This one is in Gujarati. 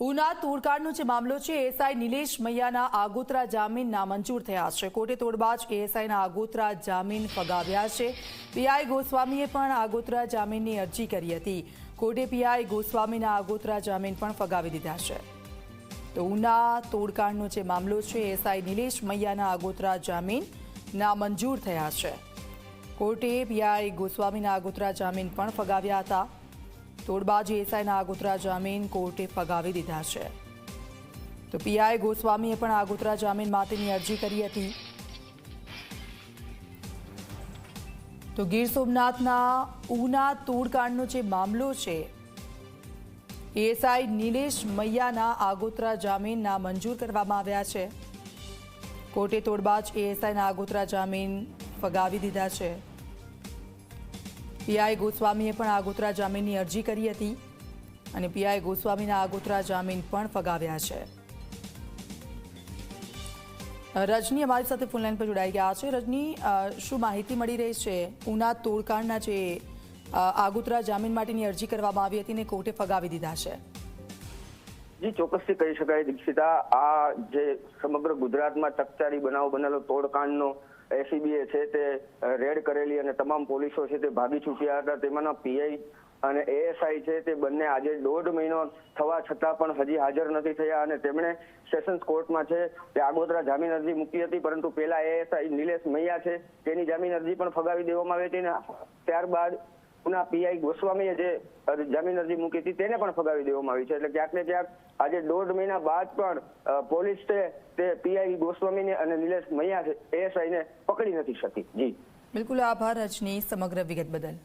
ઉના તોડકાંડનો જે મામલો છે એએસઆઈ નિલેશ મૈયાના આગોતરા જામીન નામંજૂર થયા છે. કોર્ટે તોડબાજ એએસઆઈના આગોતરા જામીન ફગાવ્યા છે. પીઆઈ ગોસ્વામીએ પણ આગોતરા જામીનની અરજી કરી હતી. કોર્ટે પીઆઈ ગોસ્વામીના આગોતરા જામીન પણ ફગાવી દીધા છે. તો ઉના તોડકાંડનો જે મામલો છે એએસઆઈ નિલેશ મૈયાના આગોતરા જામીન નામંજૂર થયા છે. કોર્ટે પીઆઈ ગોસ્વામીના આગોતરા જામીન પણ ફગાવ્યા હતા. તોડબાજી જીએસઆઈના આગોતરા જામીન કોર્ટે ફગાવી દીધા છે. તો પીઆઈ ગોસ્વામીએ પણ આગોતરા જામીન માટેની અરજી કરી હતી. તો ગીર સોમનાથના ઉના તોડકાંડનો જે મામલો છે એએસઆઈ નિલેશ મૈયાના આગોતરા જામીન નામંજૂર કરવામાં આવ્યા છે. કોર્ટે તોડબાજ એએસઆઈના આગોતરા જામીન ફગાવી દીધા છે. પીઆઈ ગોસ્વામીએ પણ આગોતરા જામીનની અરજી કરી હતી અને પીઆઈ ગોસ્વામીના આગોતરા જામીન પણ ફગાવ્યા છે. રજની, અમારી સાથે ફોનલાઈન પર જોડાઈ ગયા છે. રજની શું માહિતી મળી રહી છે? ઉના તોડકાંડના જે આગોતરા જામીન માટેની અરજી કરવામાં આવી હતી ને કોર્ટે ફગાવી દીધા છે. જી, ચોક્કસથી કહી શકાય, દીક્ષિતા. આ જે સમગ્ર ગુજરાતમાં ચકચારી બનાવ બનેલો તોડકાંડનો એસીબીએ છે તે રેડ કરેલી અને તમામ પોલીસો છે તે ભાગી છૂટ્યા હતા. તેમાંના પીઆઈ અને એએસઆઈ છે તે બંને આજે દોઢ મહિનો થવા છતાં પણ હજી હાજર નથી થયા અને તેમણે સેશન્સ કોર્ટમાં છે તે આગોતરા જામીન અરજી મૂકી હતી, પરંતુ પેલા એએસઆઈ નિલેશ મૈયા છે, તેની જામીન અરજી પણ ફગાવી દેવામાં આવી હતી ને ત્યારબાદ પુના પીઆઈ ગોસ્વામીએ જે જામીન અરજી મૂકી હતી, તેને પણ ફગાવી દેવામાં આવી છે. એટલે ક્યાંક ને ક્યાંક આજે દોઢ મહિના બાદ પણ પોલીસ તે પીઆઈ ગોસ્વામીને અને નિલેશ મૈયા છે પકડી નથી શકી. જી. બિલકુલ આભાર રજની સમગ્ર વિગત બદલ.